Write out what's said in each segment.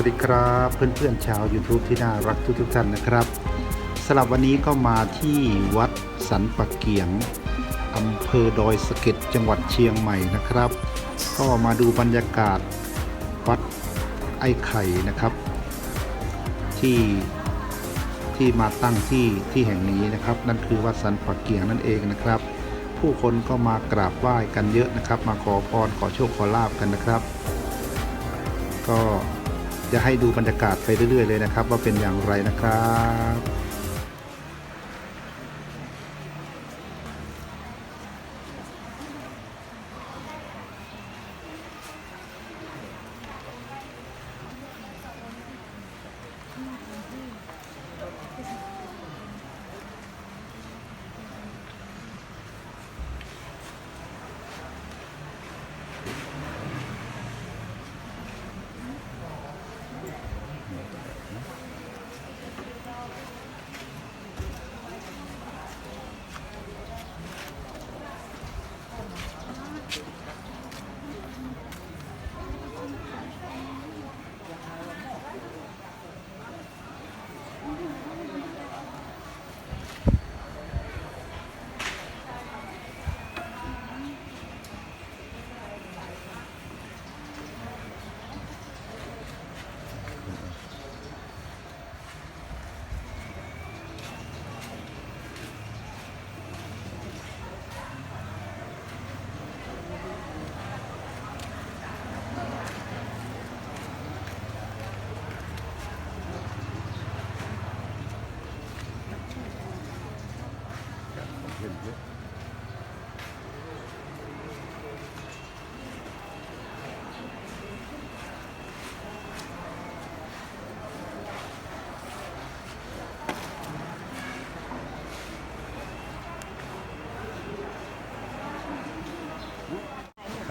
วัสดีครับเพื่อนๆชาว YouTube ที่น่ารักทุกๆท่านนะครับสำหรับวันนี้ก็มาที่วัดสันปะเกียงอำเภอดอยสะเก็ดจังหวัดเชียงใหม่นะครับ ก็มาดูบรรยากาศวัดไอ้ไข่นะครับ ที่ที่มาตั้งที่ที่แห่งนี้นะครับ นั่นคือวัดสันปะเกียงนั่นเองนะครับ ผู้คนก็มากราบไหว้กันเยอะนะครับ มาขอพรขอโชคขอลาบกันนะครับ ก็ จะให้ดูบรรยากาศไปเรื่อยๆเลยนะครับ ว่าเป็นอย่างไรนะครับ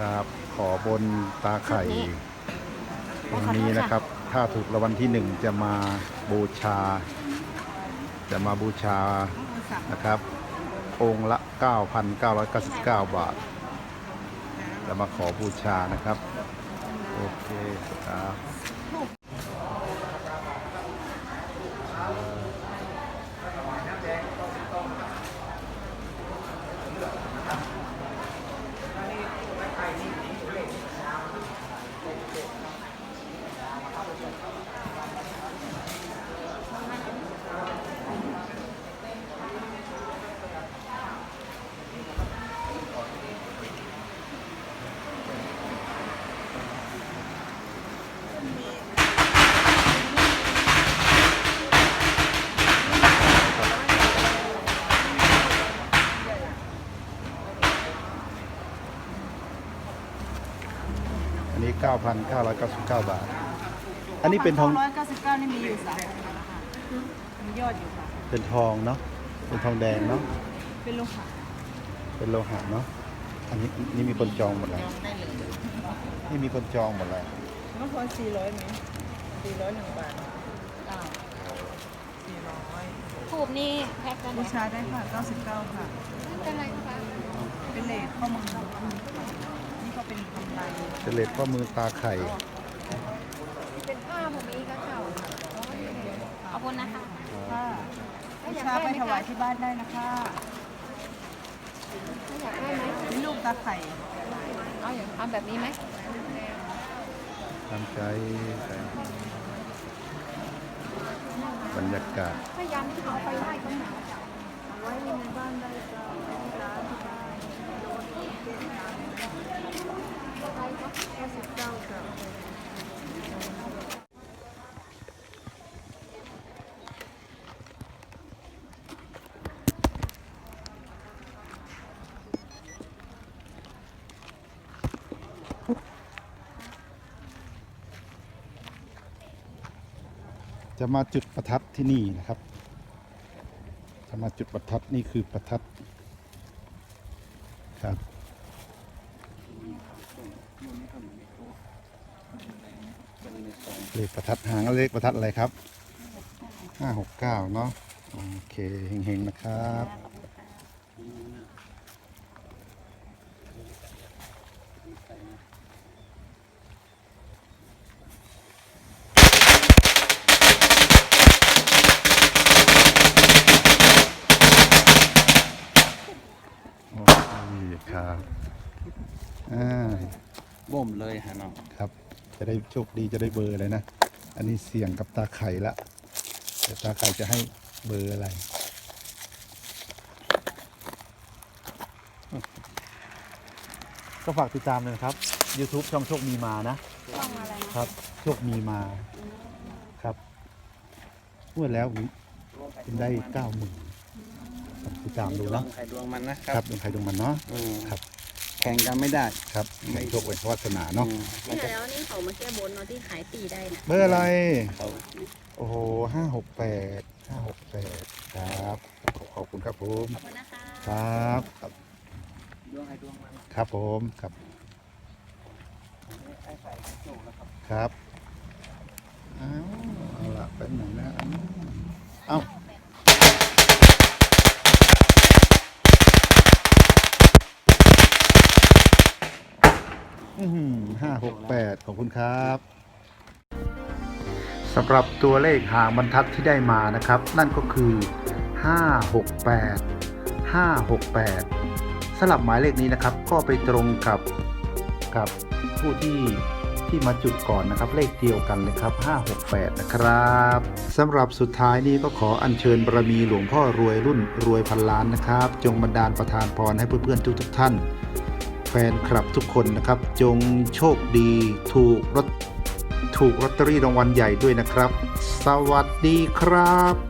ครับขอบนตาไข่ตรงนี้นะครับ ถ้าถูกรางวัลที่หนึ่งจะมาบูชา จะมาบูชานะครับ องค์ละ 9,999 บาทจะมาขอบูชานะครับ โอเคครับ อันนี้ 9,999 บาท อันนี้เป็นทองร้อยเก้าสิบเก้านี่มีอยู่สามองค์แล้วค่ะมียอดอยู่ค่ะ เป็นทองเนาะ เป็นทองแดงเนาะ เป็นโลหะเป็นโลหะเนาะ อันนี้นี่มีคนจองหมดเลยได้เลยนี่มีคนจองหมดเลยมันพอสี่ร้อยไหมสี่ร้อยหนึ่งบาทเก้าสี่ร้อยทูบนี่แพ็คกันบูชาได้ค่ะเก้าสิบเก้าค่ะ เป็นไรคะเป็นเลทข้อมือนี่ก็ เป็นกำไรเฉลดข้อมือตาไข่เป็นผ้าผมนี้ก็เก่าเอาบนนะคะค่ะบูชาไปถวายที่บ้านได้นะคะถ้าอยากได้ไหมนี่ลูกตาไข่เอาอย่างเอาแบบนี้ไหมตามใจบรรยากาศถ้ายันที่เอาไปไหว้ก็หนาวไว้ในบ้านได้จ้ จะมาจุดประทัดที่นี่นะครับ จะมาจุดประทัดนี่คือประทัด เลขประทัดหางเลขประทัดอะไรครับห้าหกเก้าเนาะโอเคเฮงๆนะครับโอเคครับอ่าบ่มเลยฮะน้องครับ จะได้โชคดีจะได้เบอร์เลยนะ อันนี้เสี่ยงกับตาไข่ละแต่ตาไข่จะให้เบอร์อะไรก็ฝากติดตามเลยนะครับ YouTube ช่องโชคมีมานะช่องอะไรนะครับ โชคมีมาครับเมื่อแล้วคุณได้เก้าหมื่นติดตามดูเนาะดวงใครดวงมันนะคครัรับบดวงใครดวงมันเนาะอืมครับ แข่งกันไม่ได้ครับแห่งโชคเป็นวาสนาเนาะอืมนี่แล้วนี่เขามาแก้บนเนาะที่ขายตีได้นะเบอร์อะไรเขาโอ้โหห้าหกแปดห้าหกแปดครับ ขอบคุณครับผมขอบคุณนะคะครับครับดวงใครดวงมันครับผมครับไอ้ใส่โจกแล้วครับครับเอาเอาละแป๊บหนึ่งนะเอา ห้าหกแปดขอบคุณครับสำหรับตัวเลขหางบรรทัดที่ได้มานะครับ นั่นก็คือ 568 568สลับหมายเลขนี้นะครับ ก็ไปตรงกับกับผู้ที่ที่มาจุดก่อนนะครับ เลขเดียวกันเลยครับ 568 นะครับสำหรับสุดท้ายนี้ก็ขออัญเชิญบารมีหลวงพ่อรวยรุ่นรวยพันล้านนะครับ จงบันดาลประทานพรให้เพื่อนๆทุกๆท่าน แฟนคลับทุกคนนะครับ จงโชคดีถูกรถถูกลอตเตอรี่รางวัลใหญ่ด้วยนะครับ สวัสดีครับ